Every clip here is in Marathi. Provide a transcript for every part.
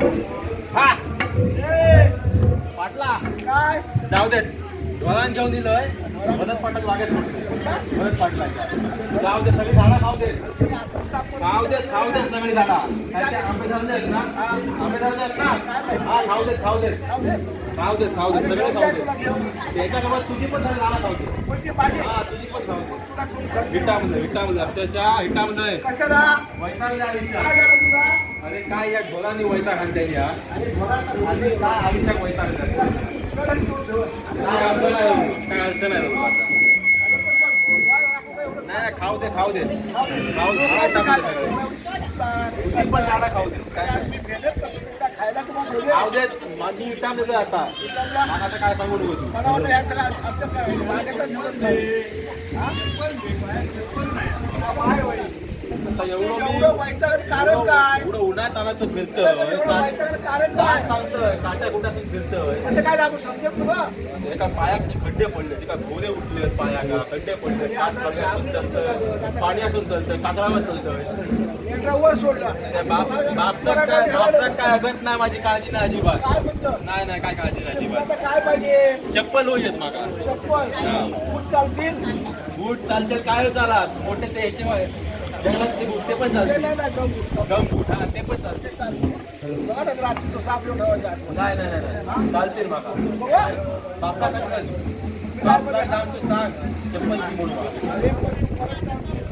हा. पाटला. काय जाऊ दे ढोळान घेऊन दिलंय. मदत पाटला लागेल मदत पाटला. जाऊ दे सगळी झाडा खाऊ दे. खाऊ देत खाऊ देत सगळी झाडा. काय ते आंबे झाले आहेत ना? आंबे झाले आहेत ना? हा खाऊ देत खाऊ देत. दे. खाऊ देत खाऊ देत. अरे सगळे खाऊ देत. घेऊन. त्याच्या गमत तुझी पण झाडा खाऊ दे हा तुझी पण खाऊ दे तुला सोडून घरी. हिटा म्हणलं हिटा म्हणलं अक्षरशः हिटा म्हणलंय कशाला वैतागले आयुष्यात अरे काय या ढोलांनी वैता आणते या? आणि काय आयुष्यात वैता काय अर्थ नाही काय अर्थ नाही आता. नाही खाऊ दे खाऊ दे. खाऊ दे काय पण झाडा खाऊ दे. काय खाऊ दे. माझी इटा मध्ये आता. आता काय सांगू नको तू? एवढं वैतागत कारण काय? एवढं उन्हात फिरतोय. एवढं वैतागत कारण काय? सांगतोय काट्या कुठ्यातून फिरतोय. आता काय लागू समजेल तुला एका पायात खड्डे पडले एका घोडे उठले पाया का खड्डे पडले काच पडल्यातून चालतंय पाण्यातून चालतंय कातळावर चालतंय. एकदा वर सोडला. त्या बाप बापसात काय बापसात काय अगत नाही माझी काळजी नाही अजिबात. नाही नाही काय काळजी नाही अजिबात. काय पाहिजे? चप्पल होईल मागा. चप्पल. बूट चालतील? बूट चालतील काय चालत मोठे ते ह्याचे ते बूट ते पण ते नाही ना गम बूट. हा ते पण ते ना रात्रीचं सापडून ठेवायचं आहे. नाही नाही नाही नाही. चालतील मागा बघा. काय सांग बापला सांग तू सांग. चप्पल ती म्हणून मागा. अरे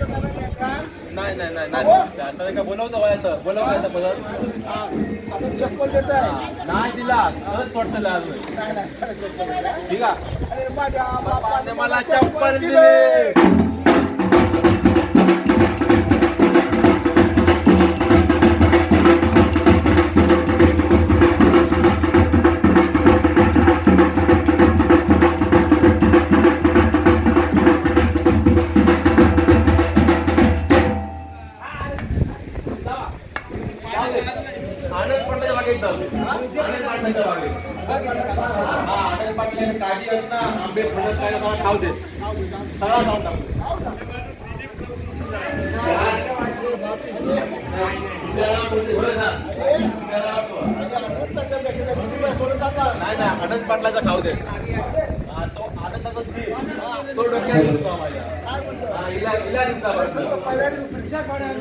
परत आहे का? नाही नाही नाही नाही. आता काय बोलवतो व्हायचं बोलवायचं बोलवत हा, आपण चप्पल देत आहे नाही दिला. तरच पडतं आज होय. नाही नाही खरं चप्पल आहे का? ठीक आहे? अरे माझ्या बापाने बापाने मला चप्पल दिले. काय खाऊ दे. सगळा जाऊन नाही नाही आनंद पाटलाचा खाऊ दे. तो आनंदाचा तो डोक्यात घेतो आम्हाला.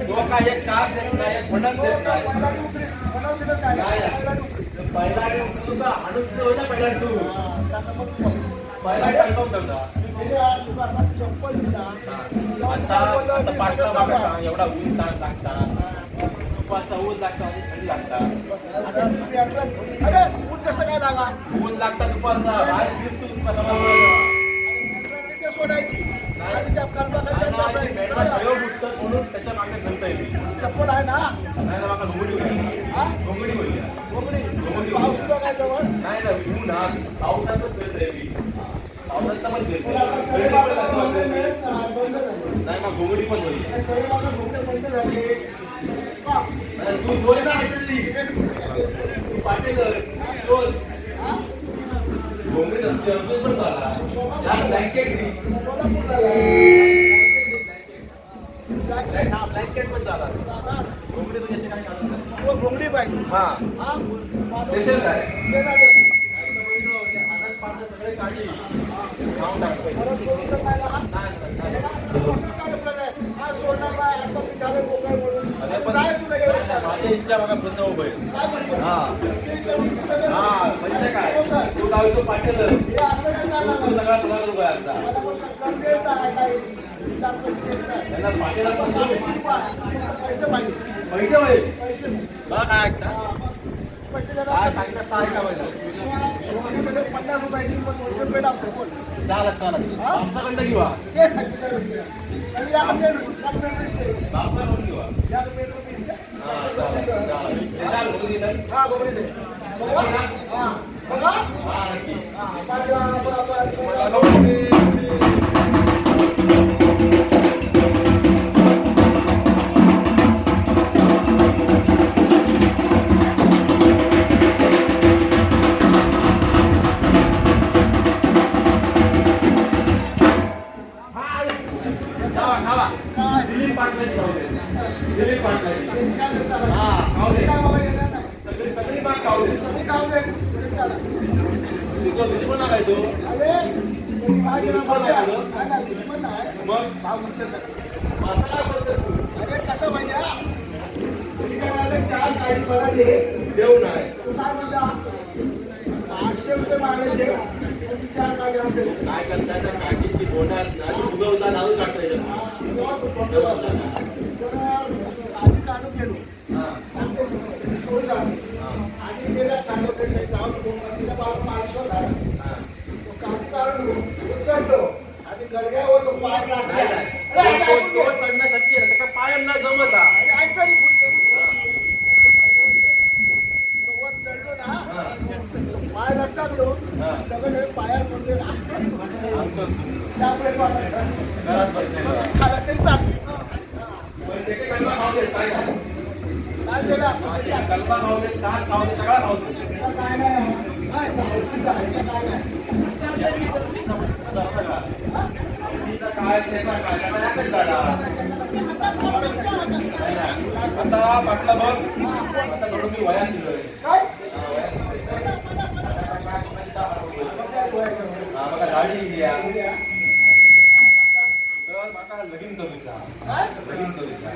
तो काय एक काप देत नाही एक देत नाही. पहिला ना पहिला तू आता आता पाटला एवढा ऊन ताण लागता तुपाचा ऊन लागता आणि थंडी ऊन कसं काय लागा ऊन लागता दुपारचा सोडायची आणि त्या नाही, म्हणून त्याच्यामागे घंटा येईल चप्पल आहे ना नाही तर माका घोंगडी होईल हा घोंगडी होईल पाऊस सुद्धा काय जवळ नाही ना ऊन हा पावसातच नाही मग घोंगडी पण होईल सगळे माझं डोके बंद झाले. हा. आणि तू बोल ना ऐकली तू पाटील बोल हा? घोंगडी नसते अजून पण झाला या ब्लँकेट घे. सोलापूर झाला. ब्लँकेट हा ब्लँकेट पण झाला दादा, घोंगडी तुझ्याशी काही काढत नाही. तो घोंगडी पाहिजे हा हा? माझं- स्पेशल काय माझ्या इच्छा बघा पूर्ण उभं? हा? हा म्हणजे काय. तू पाटील हे चालणार तू नाही. सगळा तुला आता मला आहे काय? नाही. त्यांना पाटीला. पैसे पाहिजे बघा काय ऐकता काय नाही. सांगता काय का पाहिजे रोखीमध्ये पन्नास रुपयाची पण दोनशे रुपये लागतो बोल. चालत चालत आमच्याकडनं घेवा ते या कंपनीवर- या कंपनीवर दिसते. बापला पण घेवा. हा चालेल चालेल ते चालेल बघू दिलं हा, बरोबर आहे. हा, बघा. अरे कसं माहिती आहे? तुम्ही काय चार गाडी पळाली. देऊ नाही तू काय म्हणला? पाचशे रुपये मागायचे चार गाडी आणले. काय करता त्या काकीची बोटात आणि उगवता लावून काढता तेव्हा तू फक्त आधी काढून गेलो आणि गेल्या सांगत जाऊन बाबा माणसं झालं हा तो काढून काढून उचलतो आणि गडग्यावर तो पाय नाही टाकला. नाही अरे, आता तो- ऐकून तो घे. चढणं शक्य आहे त्याच्या पायांना जमत हा. अरे, दगड त्यामुळे खाला तरी चालते. कल्पना खाऊ काय नाही. काय सगळा काय नाही. काय नाही. काय नाही. जमतं का? तिचा काय, त्याचा काय, त्याला एकच झाला. नाही ना. आता पाटला बघ आता थोडं मी वया दिलोय बघा गाडी तर माका लगीन करूचा लगीन करूचा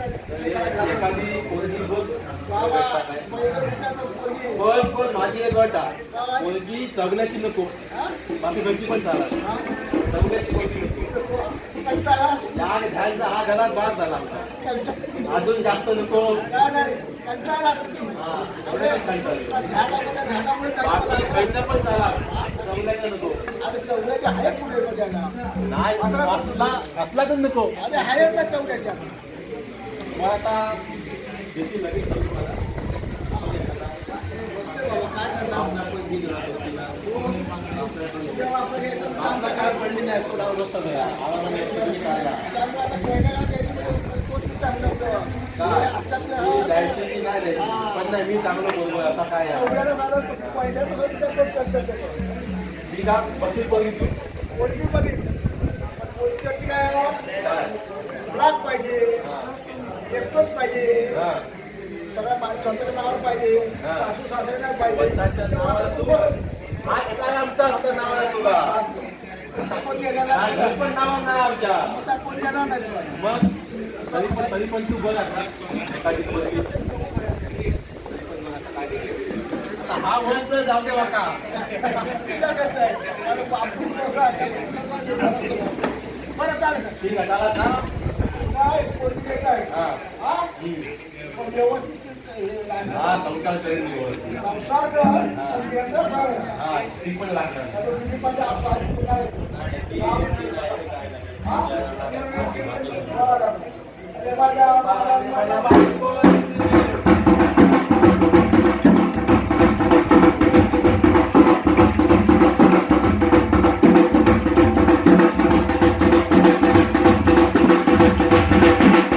एखादी पोरगी बघ पण पण माझी एक अट आहे. पोरगी जगण्याची नको. बाकी घरची पण चालत जगण्याची पोरगी नको. कंटाळा? घ्यायचा हा घरात बाद झाला अजून जास्त नको. काय पण बाकी पण नको. नाही असला पण नको अरे आहेत ना चौघड्याच्या. मग आता काय आपला पडली नाही तुम्ही आता जायची की नाही जायची? पण नाही मी चांगलं बोलतोय असा काय. मी का पक्षी बघितलो बघितली. पण पोरगीसाठी काय आहे? काय? ब्लॉक पाहिजे एकटोच पाहिजे हा. नावावर पाहिजे. सासू पाहिजे स्वतःच्या नावाला तू हात काय आमचा नावाला तुला कोण नाही. पण नाव नाही आमच्या आता कोण येणार नाही. मग तरी पण तरी पण तू बघ आता एखादी पोरगी. आता हा म्हणत नाही जाऊ दे बाका विचारायचं आहे. अरे बापू कसं आहे? बरं चालेल ठीक आहे चला ना काय पोरगी येत आहे हा हा? हम्म. पण व्यवस्थित हे लागणार. संस्कार करेल करेन मी हा ती पण लागणार.